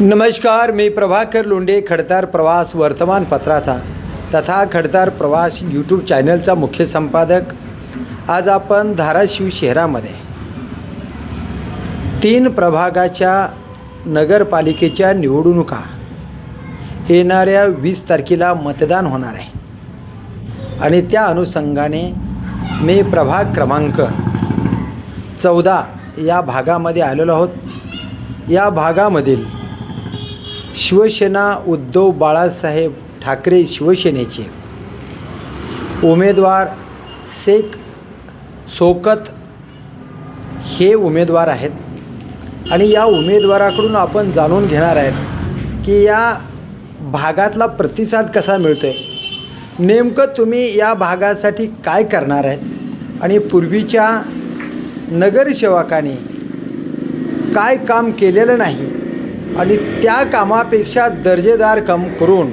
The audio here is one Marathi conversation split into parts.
नमस्कार मी प्रभाकर लोंडे खडतार प्रवास वर्तमानपत्राचा तथा खडतार प्रवास यूट्यूब चॅनलचा मुख्य संपादक. आज आपण धाराशिव शहरामध्ये तीन प्रभागाच्या नगरपालिकेच्या निवडणुका येणाऱ्या वीस तारखेला मतदान होणार आहे. आणि त्या अनुषंगाने मी प्रभाग क्रमांक चौदा या भागामध्ये आलेलो आहोत. या भागामधील शिवसेना उद्धव बाळासाहेब ठाकरे शिवसेनेचे. उमेदवार शेख सोकत हे उमेदवार आहेत. आणि या उमेदवाराकडून आपण जाणून घेणार आहेत की या भागातला प्रतिसाद कसा मिळतो आहे नेमकं तुम्ही या भागासाठी काय करणार आहेत? आणि पूर्वीच्या नगरसेवकाने काय काम केलेलं नाही? आणि त्या कामापेक्षा दर्जेदार काम करून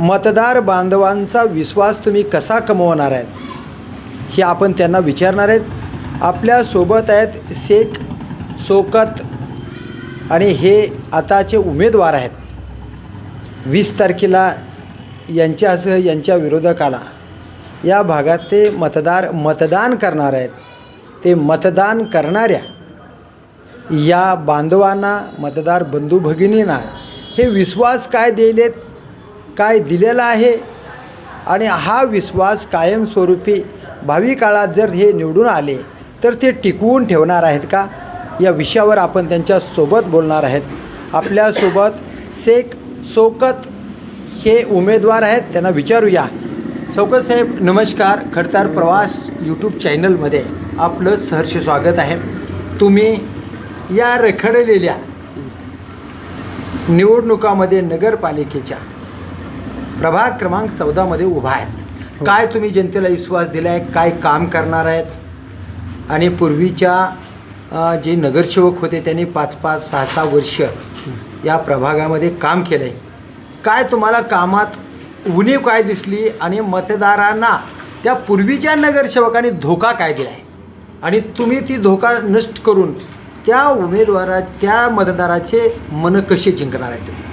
मतदार बांधवांचा विश्वास तुम्ही कसा कमवणार आहेत हे आपण त्यांना विचारणार आहेत. आपल्यासोबत आहेत शेख सोकत आणि हे आताचे उमेदवार आहेत. वीस तारखेला यांच्यासह यांच्या विरोधकाला या भागात ते मतदार मतदान करणार आहेत. ते मतदान करणाऱ्या या बांधवांना मतदार बंधू भगिनींना हे विश्वास काय दिलेत काय दिलेला आहे? आणि हा विश्वास कायमस्वरूपी भावी काळात जर हे निवडून आले तर ते टिकवून ठेवणार आहेत का? या विषयावर आपण त्यांच्यासोबत बोलणार आहेत. आपल्यासोबत शेख सोकत हे उमेदवार आहेत त्यांना विचारूया. सोकत साहेब नमस्कार. खडतार प्रवास यूट्यूब चॅनलमध्ये आपलं सहर्ष स्वागत आहे. तुम्ही या रखडलेल्या निवडणुकामध्ये नगरपालिकेच्या प्रभाग क्रमांक चौदामध्ये उभा आहेत. काय तुम्ही जनतेला विश्वास दिला आहे काय काम करणार आहेत? आणि पूर्वीच्या जे नगरसेवक होते त्यांनी पाच पाच सहा सहा वर्ष या प्रभागामध्ये काम केलं आहे काय तुम्हाला कामात उणीव काय दिसली? आणि मतदारांना त्या पूर्वीच्या नगरसेवकांनी धोका काय दिला आहे आणि तुम्ही ती धोका नष्ट करून त्या उमेदवारा त्या मतदाराचे मन कसे जिंकणार आहेत तुम्ही?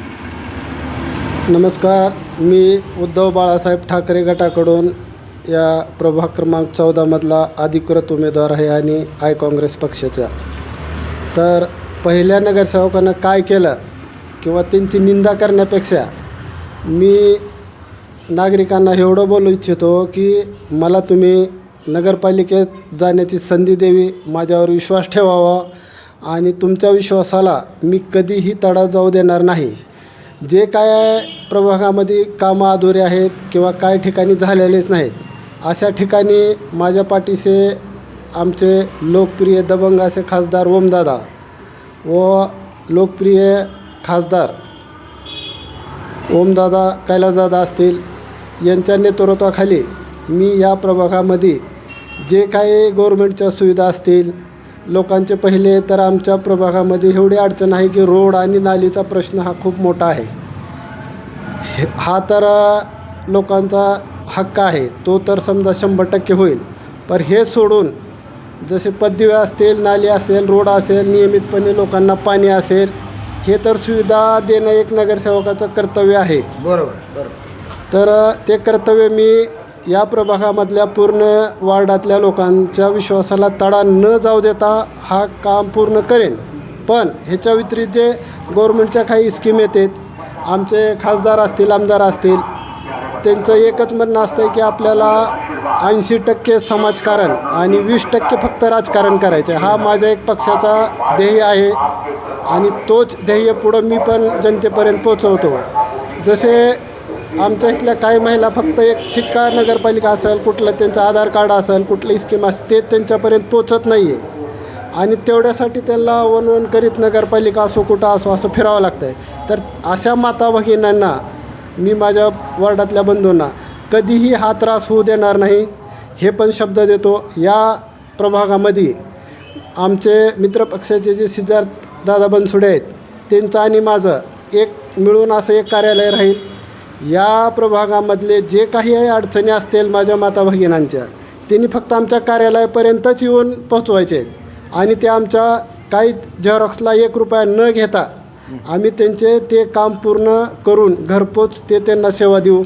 नमस्कार मी उद्धव बाळासाहेब ठाकरे गटाकडून या प्रभाग क्रमांक चौदामधला अधिकृत उमेदवार आहे आणि आय काँग्रेस पक्षाचा. तर पहिल्या नगरसेवकानं काय केलं किंवा त्यांची निंदा करण्यापेक्षा मी नागरिकांना एवढं बोलू इच्छितो की मला तुम्ही नगरपालिकेत जाण्याची संधी द्यावी माझ्यावर विश्वास ठेवावा आणि तुमच्या विश्वासाला मी कधीही तडा जाऊ देणार नाही. जे काय प्रभागामध्ये कामं अधुरे आहेत किंवा काय ठिकाणी झालेलेच नाहीत अशा ठिकाणी माझ्या पाठीचे आमचे लोकप्रिय दबंग असे खासदार ओमदादा व लोकप्रिय खासदार ओमदादा कैलासदादा असतील यांच्या नेतृत्वाखाली मी या प्रभागामध्ये जे काही गव्हर्मेंटच्या सुविधा असतील लोकांचे पहिले तर आमच्या प्रभागामध्ये एवढी अडचण आहे की रोड आणि नालीचा प्रश्न हा खूप मोठा आहे. हे- हा तर लोकांचा हक्क आहे. तो तर समजा शंभर टक्के होईल. पण हे सोडून जसे पददिवे असतील नाली असेल रोड असेल नियमितपणे लोकांना पाणी असेल हे तर सुविधा देणं एक नगरसेवकाचं कर्तव्य आहे. बरोबर बरोबर. तर ते कर्तव्य मी या प्रभागामधल्या पूर्ण वार्डातल्या लोकांच्या विश्वासाला तडा न जाऊ देता हा काम पूर्ण करेन. पण ह्याच्या व्यतिरिक्त जे गव्हर्मेंटच्या काही स्कीम येतात आमचे खासदार असतील आमदार असतील त्यांचं एकच म्हणणं असतं की आपल्याला ऐंशी टक्के समाजकारण आणि वीस टक्के फक्त राजकारण करायचं आहे हा माझ्या एक पक्षाचा ध्येय आहे आणि तोच ध्येय पुढं मी पण जनतेपर्यंत पोचवतो जसे आमच्या इथल्या काही महिला फक्त एक शिक्का नगरपालिका असेल कुठलं त्यांचं आधार कार्ड असेल कुठली स्कीम असेल ते त्यांच्यापर्यंत पोचत नाही आहे आणि तेवढ्यासाठी त्यांना वन वन करीत नगरपालिका असो कुठं असो असं फिरावं लागतं आहे तर अशा माता भगिनींना मी माझ्या वॉर्डातल्या बंधूंना कधीही हा त्रास होऊ देणार नाही हे पण शब्द देतो. या प्रभागामध्ये आमचे मित्रपक्षाचे जे सिद्धार्थ दादा बनसुडे आहेत त्यांचं आणि माझं एक मिळून असं एक कार्यालय राहील. या प्रभागामधले जे काही अडचणी असतील माझ्या माता भगिनींच्या त्यांनी फक्त आमच्या कार्यालयापर्यंतच येऊन पोहोचवायचे आहेत. आणि ते आमच्या काही झेरॉक्सला एक रुपया न घेता आम्ही त्यांचे ते काम पूर्ण करून घरपोच ते त्यांना सेवा देऊ.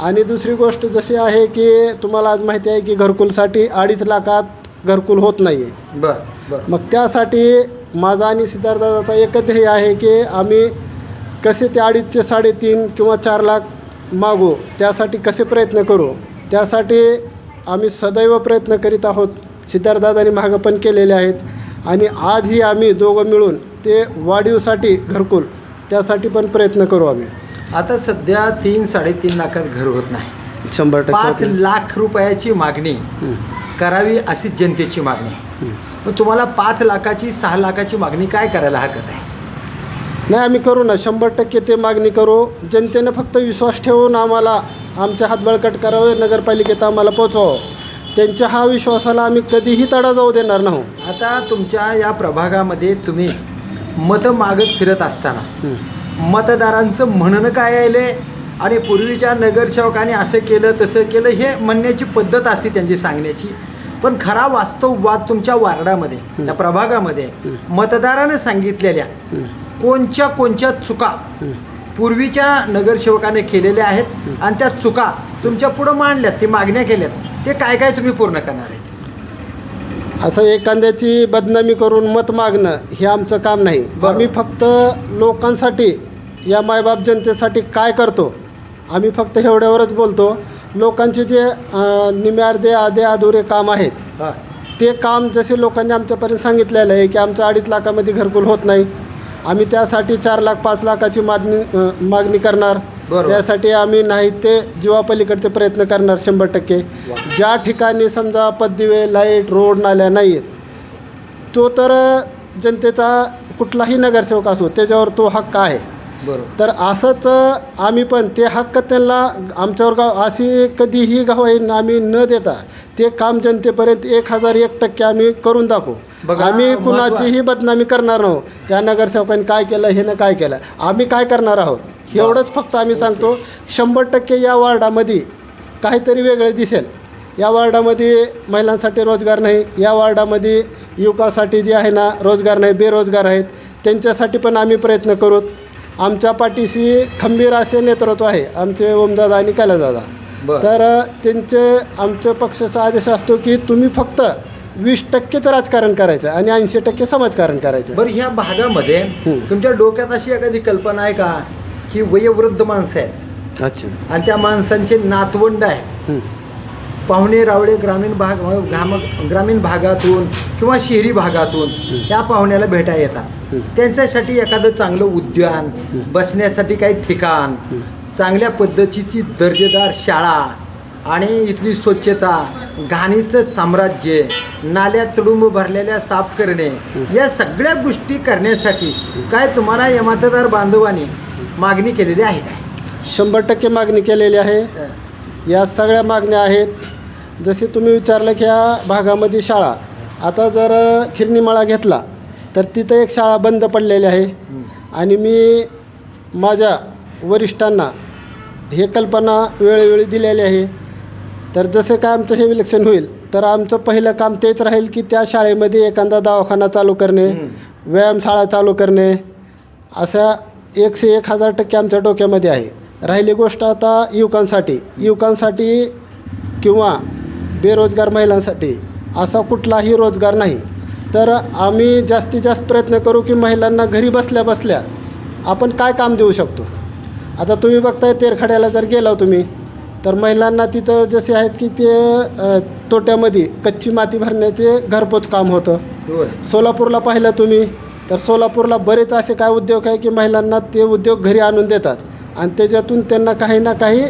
आणि दुसरी गोष्ट जशी आहे की तुम्हाला आज माहिती आहे की घरकुलसाठी अडीच लाखात घरकुल होत नाही आहे बर बर. मग त्यासाठी माझा आणि सिद्धार्थदाचा एकच ध्येय आहे की आम्ही कसे ते अडीचचे साडेतीन किंवा चार लाख मागू त्यासाठी कसे प्रयत्न करू? त्यासाठी आम्ही सदैव प्रयत्न करीत आहोत. सिद्धार्थदादांनी मागं पण केलेले आहेत. आणि आजही आम्ही दोघं मिळून ते वाढीवसाठी घरकुल त्यासाठी पण प्रयत्न करू आम्ही. आता सध्या तीन साडेतीन लाखात घर होत नाही. शंभर पाच टक्के लाख रुपयाची मागणी करावी अशी जनतेची मागणी तुम्हाला पाच लाखाची सहा लाखाची मागणी काय करायला हरकत आहे? नाही आम्ही करू ना. शंभर टक्के ते मागणी करू. जनतेनं फक्त विश्वास ठेवून आम्हाला आमच्या हातबळकट करावे नगरपालिकेत आम्हाला पोचवावं त्यांच्या हा विश्वासाला आम्ही कधीही तडा जाऊ देणार नाही. आता तुमच्या या प्रभागामध्ये तुम्ही मतं मागत फिरत असताना मतदारांचं म्हणणं काय यायले आणि पूर्वीच्या नगरसेवकाने असं केलं तसं केलं हे म्हणण्याची पद्धत असते त्यांची सांगण्याची. पण खरा वास्तववाद तुमच्या वार्डामध्ये त्या प्रभागामध्ये मतदारानं सांगितलेल्या कोणच्या कोणच्या चुका पूर्वीच्या नगरसेवकाने केलेल्या आहेत आणि त्या चुका तुमच्या पुढं मांडल्यात ते मागण्या केल्यात ते काय काय तुम्ही पूर्ण करणार आहेत? असं एखाद्याची बदनामी करून मत मागणं हे आमचं काम नाही. आम्ही फक्त लोकांसाठी या मायबाप जनतेसाठी काय करतो आम्ही फक्त एवढ्यावरच बोलतो. लोकांचे जे अर्धे आधे अधुरे काम आहेत ते काम जसे लोकांनी आमच्यापर्यंत सांगितलेलं आहे की आमचं अडीच लाखामध्ये घरकुल होत नाही आम्ही त्यासाठी चार लाख पाच लाखाची मागणी मागणी करणार. त्यासाठी आम्ही नाही ते जीवापलीकडचे प्रयत्न करणार शंभर टक्के. ज्या ठिकाणी समजा पददिवे लाइट रोड नाल्या नाही आहेत तो तर जनतेचा कुठलाही नगरसेवक असो त्याच्यावर तो हक्क आहे बरोबर. तर असंच आम्ही पण ते हक्क त्यांना आमच्यावर गाव अशी कधीही गवाही आम्ही न देता ते काम जनतेपर्यंत एक हजार एक टक्के आम्ही करून दाखवू. बघा, आम्ही कुणाचीही बदनामी करणार नाही. त्या नगरसेवकांनी काय केलं हे ना काय केलं. आम्ही काय करणार आहोत? एवढंच फक्त आम्ही सांगतो शंभर टक्के या वार्डामध्ये काहीतरी वेगळे दिसेल. या वार्डामध्ये महिलांसाठी रोजगार नाही या वार्डामध्ये युवकासाठी जे आहे ना रोजगार नाही बेरोजगार आहेत त्यांच्यासाठी पण आम्ही प्रयत्न करूत आमच्या पाठीशी खंबीर असे नेतृत्व आहे. आमचे ओमदादा आणि कैलासदादा बरं. तर त्यांचे आमच्या पक्षाचा आदेश असतो की तुम्ही फक्त वीस टक्केच राजकारण करायचं आणि ऐंशी टक्के समाजकारण करायचं. बरं ह्या भागामध्ये. तुमच्या डोक्यात अशी एखादी कल्पना आहे का? की वयोवृद्ध माणसं आहेत. अच्छा. आणि त्या माणसांचे नातवंड आहेत. हं. पाहुणे रावळे ग्रामीण भाग ग्राम ग्रामीण भागातून किंवा शहरी भागातून त्या पाहुण्याला भेटायला येतात. त्यांच्यासाठी एखादं चांगलं उद्यान बसण्यासाठी काही ठिकाण चांगल्या पद्धतीची दर्जेदार शाळा आणि इथली स्वच्छता घाणीचं साम्राज्य नाल्या तुडुंब भरलेल्या साफ करणे या सगळ्या गोष्टी करण्यासाठी काय तुम्हाला या मतदार बांधवांनी मागणी केलेली आहे काय? शंभर टक्के मागणी केलेली आहे. या सगळ्या मागण्या आहेत. जसे तुम्ही विचारलं की या भागामध्ये शाळा आता जर खिरनीमाळा घेतला तर तिथं एक शाळा बंद पडलेली आहे. आणि मी माझ्या वरिष्ठांना हे कल्पना वेळोवेळी दिलेली आहे. तर जसं काय आमचं हे इलेक्शन होईल तर आमचं पहिलं काम तेच राहील की त्या शाळेमध्ये एखादा दवाखाना चालू करणे व्यायामशाळा चालू करणे. अशा एकशे एक हजार टक्के आमच्या डोक्यामध्ये आहे. राहिली गोष्ट आता युवकांसाठी. युवकांसाठी किंवा बेरोजगार महिलांसाठी असा कुठलाही रोजगार नाही. तर आम्ही जास्तीत जास्त प्रयत्न करू की महिलांना घरी बसल्या बसल्या आपण काय काम देऊ शकतो? आता तुम्ही बघताय तेरखड्याला जर गेला तुम्ही तर महिलांना तिथं जसे आहेत की ते तोट्यामध्ये कच्ची माती भरण्याचे घरपोच काम होतं. सोलापूरला पाहिलं तुम्ही तर सोलापूरला बरेच असे काय उद्योग आहे की महिलांना ते उद्योग घरी आणून देतात आणि त्याच्यातून त्यांना काही ना काही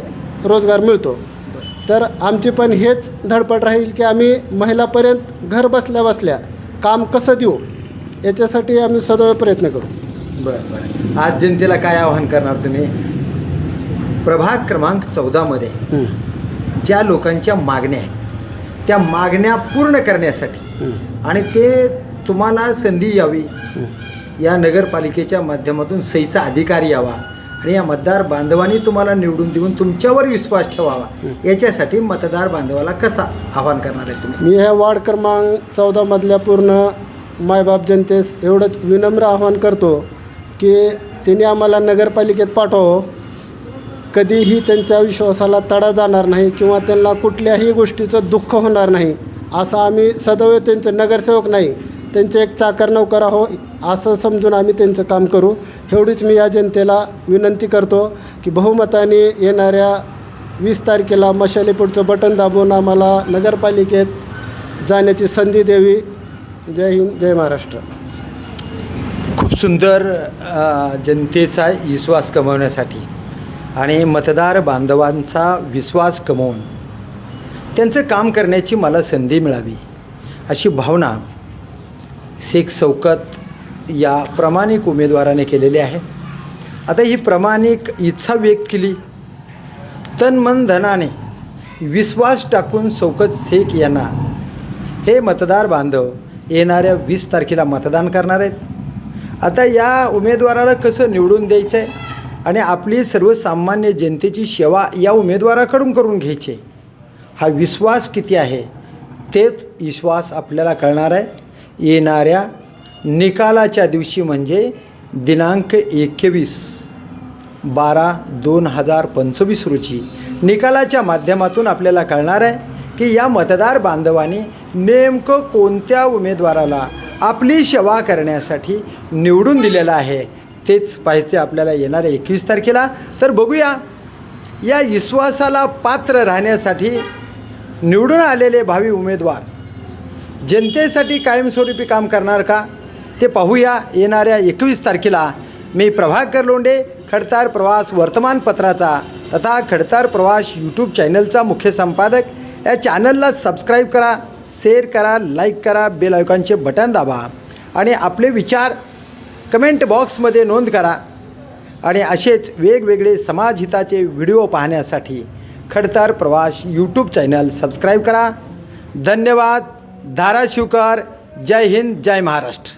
रोजगार मिळतो. तर आमची पण हेच धडपड राहील की आम्ही महिलापर्यंत घर बसल्या बसल्या काम कसं देऊ याच्यासाठी आम्ही सदैव प्रयत्न करू. बरं बरं. आज जनतेला काय आवाहन करणार तुम्ही? प्रभाग क्रमांक चौदामध्ये ज्या लोकांच्या मागण्या आहेत त्या मागण्या पूर्ण करण्यासाठी आणि ते तुम्हाला संधी यावी. या नगरपालिकेच्या माध्यमातून सईचा अधिकार यावा आणि या मतदार बांधवांनी तुम्हाला निवडून देऊन तुमच्यावर विश्वास ठेवावा. याच्यासाठी मतदार बांधवाला कसा आवाहन करणार आहे तुम्ही? मी ह्या वार्ड क्रमांक चौदामधल्या पूर्ण मायबाप जनतेस एवढंच विनम्र आवाहन करतो की त्यांनी आम्हाला नगरपालिकेत पाठवावं कधीही त्यांच्या विश्वासाला तडा जाणार नाही किंवा त्यांना कुठल्याही गोष्टीचं दुःख होणार नाही. असं आम्ही सदैव त्यांचे नगरसेवक नाही. त्यांचे एक चाकर नौकर आहो असं समजून आम्ही त्यांचं काम करू. एवढीच मी या जनतेला विनंती करतो की बहुमताने येणाऱ्या वीस तारखेला मशालीपूरचं बटन दाबून आम्हाला नगरपालिकेत जाण्याची संधी द्यावी. जय हिंद जय महाराष्ट्र. खूप सुंदर जनतेचा विश्वास कमवण्यासाठी आणि मतदार बांधवांचा विश्वास कमवून त्यांचं काम करण्याची मला संधी मिळावी अशी भावना शेख सौकत या प्रामाणिक उमेदवाराने केलेली आहे. आता ही प्रामाणिक इच्छा व्यक्त केली. तन मन धनाने विश्वास टाकून शौकत शेख यांना हे मतदार बांधव येणाऱ्या वीस तारखेला मतदान करणार आहेत. आता या उमेदवाराला कसं निवडून द्यायचं आहे आणि आपली सर्वसामान्य जनतेची सेवा या उमेदवाराकडून करून घ्यायची हा विश्वास किती आहे? तेच विश्वास आपल्याला कळणार आहे. येणाऱ्या निकालाच्या दिवशी म्हणजे दिनांक एकवीस बारा दोन हजार पंचवीस रोजी. निकालाच्या माध्यमातून आपल्याला कळणार आहे की या मतदार बांधवांनी नेमकं कोणत्या उमेदवाराला आपली सेवा करण्यासाठी निवडून दिलेलं आहे तेच पाहायचे आपल्याला येणाऱ्या एकवीस तारखेला. तर बघूया या विश्वासाला पात्र राहण्यासाठी निवडून आलेले भावी उमेदवार जनतेसाठी कायमस्वरूपी काम करणार का? ते पाहूया येणाऱ्या एकवीस तारखेला. मी प्रभाकर लोंडे खडतार प्रवास वर्तमानपत्राचा तथा खडतार प्रवास यूट्यूब चॅनलचा मुख्य संपादक. या चॅनलला सबस्क्राईब करा शेअर करा लाईक करा बेल आयकॉनचे बटन दाबा. आणि आपले विचार कमेंट बॉक्समध्ये नोंद करा. आणि असेच वेगवेगळे समाजहिताचे व्हिडिओ पाहण्यासाठी खडतर प्रवास यूट्यूब चॅनल सबस्क्राईब करा. धन्यवाद. धाराशिवकर. जय हिंद जय महाराष्ट्र.